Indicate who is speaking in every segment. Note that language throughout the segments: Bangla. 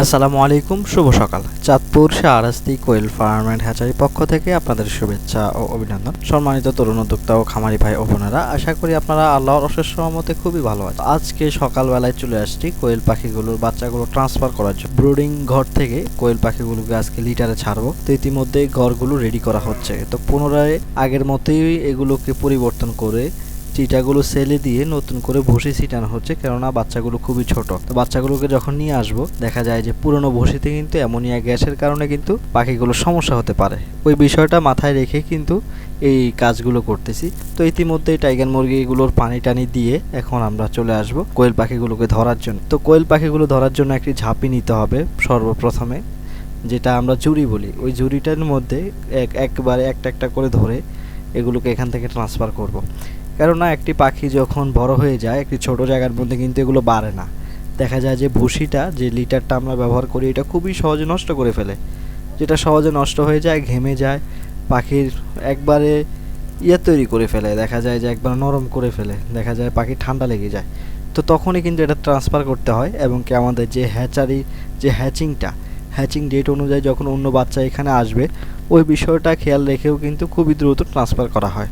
Speaker 1: আসসালামু আলাইকুম, শুভ সকাল। Chandpur Shahrasti quail farm and hatchery পক্ষ থেকে আপনাদের শুভেচ্ছা ও অভিনন্দন। সম্মানিত তরুণ উদ্যোক্তা ও খামারি ভাই ও আশা করি আপনারা আল্লাহর অশেষ সহমতে খুবই ভালো আছেন। আজকে সকালবেলায় চলে আসছি কোয়েল পাখিগুলোর বাচ্চাগুলো ট্রান্সফার করার জন্য। ব্রুডিং ঘর থেকে কোয়েল পাখিগুলোকে আজকে লিটারে ছাড়বো। তো ইতিমধ্যে ঘরগুলো রেডি করা হচ্ছে। তো পুনরায় আগের মতোই এগুলোকে পরিবর্তন করে চিটাগুলো সেলে দিয়ে নতুন করে ভুসি ছিটানো হচ্ছে, কেননা বাচ্চাগুলো খুবই ছোট। তো বাচ্চাগুলোকে যখন নিয়ে আসব, দেখা যায় যে পুরনো ভুসিতে কিন্তু অ্যামোনিয়া গ্যাসের কারণে কিন্তু পাখিগুলোর সমস্যা হতে পারে। ওই বিষয়টা মাথায় রেখে কিন্তু এই কাজগুলো করতেছি। তো ইতিমধ্যে টাইগার মুরগিগুলোর পানি টানি দিয়ে এখন আমরা চলে আসব কোয়েল পাখিগুলোকে ধরার জন্য। তো কোয়েল পাখিগুলো ধরার জন্য একটি ঝাঁপি নিতে হবে সর্বপ্রথমে, যেটা আমরা জুড়ি বলি। ওই জুড়িটার মধ্যে এক, একবারে একটা একটা করে ধরে এগুলোকে এখান থেকে ট্রান্সফার করব। কেননা একটি পাখি যখন বড় হয়ে যায়, একটি ছোট জায়গার মধ্যে কিন্তু এগুলো বাড়ে না। দেখা যায় যে ভুসিটা যে লিটারটা আমরা ব্যবহার করি, এটা খুবই সহজে নষ্ট করে ফেলে। যেটা সহজে নষ্ট হয়ে যায়, ঘেমে যায়, পাখির একবারে ইয়ে তৈরি করে ফেলে। দেখা যায় যে একবার নরম করে ফেলে। দেখা যায় পাখি ঠান্ডা লেগে যায়। তো তখনই কিন্তু এটা ট্রান্সফার করতে হয় এবং কি আমাদের যে হ্যাচারি যে হ্যাচিংটা হ্যাচিং ডেট অনুযায়ী যখন অন্য বাচ্চা এখানে আসবে, ওই বিষয়টা খেয়াল রেখেও কিন্তু খুবই দ্রুত ট্রান্সফার করা হয়।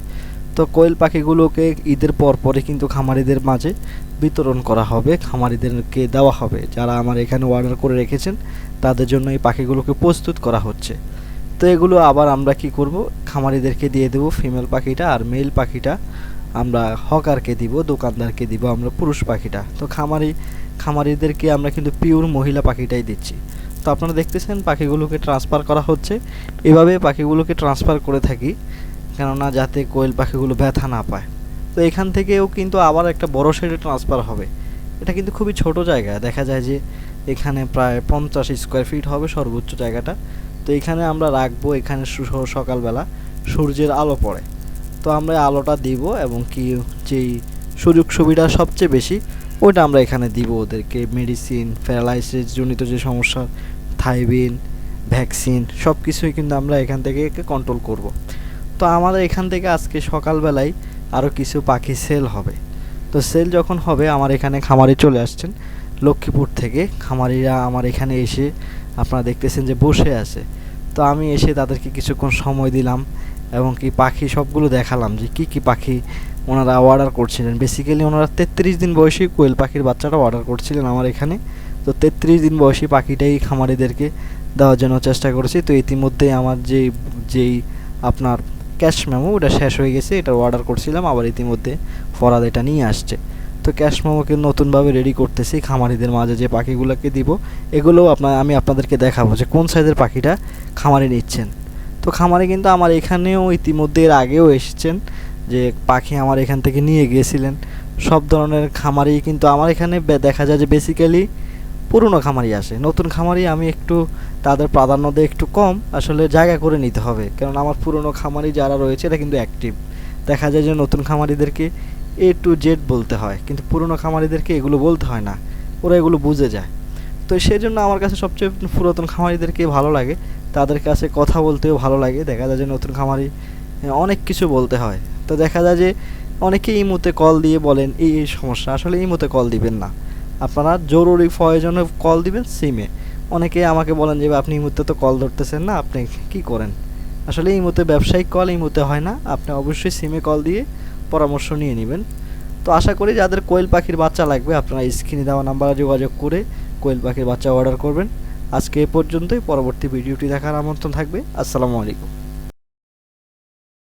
Speaker 1: তো কোয়েল পাখিগুলোকে ঈদের পর পরে কিন্তু খামারিদের মাঝে বিতরণ করা হবে, খামারিদেরকে দেওয়া হবে। যারা আমার এখানে অর্ডার করে রেখেছেন, তাদের জন্য এই পাখিগুলোকে প্রস্তুত করা হচ্ছে। তো এগুলো আবার আমরা কি করব? খামারিদেরকে দিয়ে দেবো ফিমেল পাখিটা আর মেল পাখিটা। আমরা হকারকে দিব, দোকানদারকে দিব, আমরা পুরুষ পাখিটা। তো খামারি, খামারিদেরকে আমরা কিন্তু পিওর মহিলা পাখিটাই দিচ্ছি। তো আপনারা দেখতেছেন পাখিগুলোকে ট্রান্সফার করা হচ্ছে। এভাবে পাখিগুলোকে ট্রান্সফার করে থাকি। কেননা যাতে কোয়েল পাখিগুলো ব্যথা না পায়। তো এখান থেকেও কিন্তু আবার একটা বড় শেডে ট্রান্সফার হবে। এটা কিন্তু খুবই ছোট জায়গা। দেখা যায় যে এখানে প্রায় পঞ্চাশ স্কোয়ার ফিট হবে সর্বোচ্চ জায়গাটা। তো এখানে আমরা রাখব এখানে সকালবেলা। সূর্যের আলো পড়ে। তো আমরা আলোটা দিব এবং কি যেই সুযোগ সুবিধা সবচেয়ে বেশি, ওইটা আমরা এখানে দিব ওদেরকে। মেডিসিন প্যারালাইসিস জনিত যে সমস্যা, থাইবিন ভ্যাকসিন সব কিছুই কিন্তু আমরা এখান থেকে কন্ট্রোল করব। তো আমাদের এখান থেকে আজকে সকালবেলায় আরও কিছু পাখি সেল হবে। তো সেল যখন হবে, আমার এখানে খামারি চলে আসছেন, লক্ষ্মীপুর থেকে। খামারিরা আমার এখানে এসে আপনারা দেখতেছেন যে বসে আছে। তো আমি এসে তাদেরকে কিছুক্ষণ সময় দিলাম এবং কি পাখি সবগুলো দেখালাম যে কি কি পাখি ওনারা অর্ডার করছিলেন। বেসিক্যালি ওনারা তেত্রিশ দিন বয়সী কোয়েল পাখির বাচ্চাটা অর্ডার করছিলেন আমার এখানে। তো তেত্রিশ দিন বয়সী পাখিটাই খামারিদেরকে দেওয়ার জন্য চেষ্টা করেছি। তো ইতিমধ্যেই আমার যেই যেই আপনার ক্যাশ মেমো, ওটা শেষ হয়ে গেছে, এটা অর্ডার করছিলাম, আবার ইতিমধ্যে ফরাদ এটা নিয়ে আসছে। তো ক্যাশ মেমোকে নতুনভাবে রেডি করতেছি, খামারিদের মাঝে যে পাখিগুলোকে দিব, এগুলোও আপনার আমি আপনাদেরকে দেখাবো যে কোন সাইজের পাখিটা খামারে নিচ্ছেন। তো খামারে কিন্তু আমার এখানেও ইতিমধ্যে এর আগেও এসেছেন যে পাখি আমার এখান থেকে নিয়ে গিয়েছিলেন। সব ধরনের খামারি কিন্তু আমার এখানে দেখা যায় যে বেসিক্যালি পুরনো খামারি আসে। নতুন খামারি আমি একটু তাদের প্রাধান্য দিয়ে একটু কম। আসলে জায়গা করে নিতে হবে। কারণ আমার পুরনো খামারি যারা রয়েছে এটা কিন্তু অ্যাক্টিভ দেখা যায় যে নতুন খামারিদেরকে এ টু জেড বলতে হয়। কিন্তু পুরনো খামারিদেরকে এগুলো বলতে হয় না। ওরা এগুলো বুঝে যায়। তো সেই জন্য আমার কাছে সবচেয়ে পুরাতন খামারিদেরকে ভালো লাগে। তাদের কাছে কথা বলতেও ভালো লাগে। দেখা যায় যে নতুন খামারি অনেক কিছু বলতে হয়। তো দেখা যায় যে অনেকেই এই মুহূর্তে কল দিয়ে বলেন, এই এই সমস্যা। আসলে এই মুহূর্তে কল দিবেন না। আপনারা জরুরি প্রয়োজনে কল দিবেন সিমে অনেকে আমাকে বলেন যে আপনি এই মুহূর্তে তো কল ধরতেছেন না, আপনি কি করেন? আসলে এই মুহূর্তে ব্যবসায়িক কল এই মুহূর্তে হয় না। আপনি অবশ্যই সিমে কল দিয়ে পরামর্শ নিয়ে নেবেন। তো আশা করি যাদের কোয়েল পাখির বাচ্চা লাগবে, আপনারা স্ক্রিনে দেওয়া নাম্বারে যোগাযোগ করে কোয়েল পাখির বাচ্চা অর্ডার করবেন। আজকে এ পর্যন্তই। পরবর্তী ভিডিওটি দেখার আমন্ত্রণ থাকবে। আসসালামু আলাইকুম।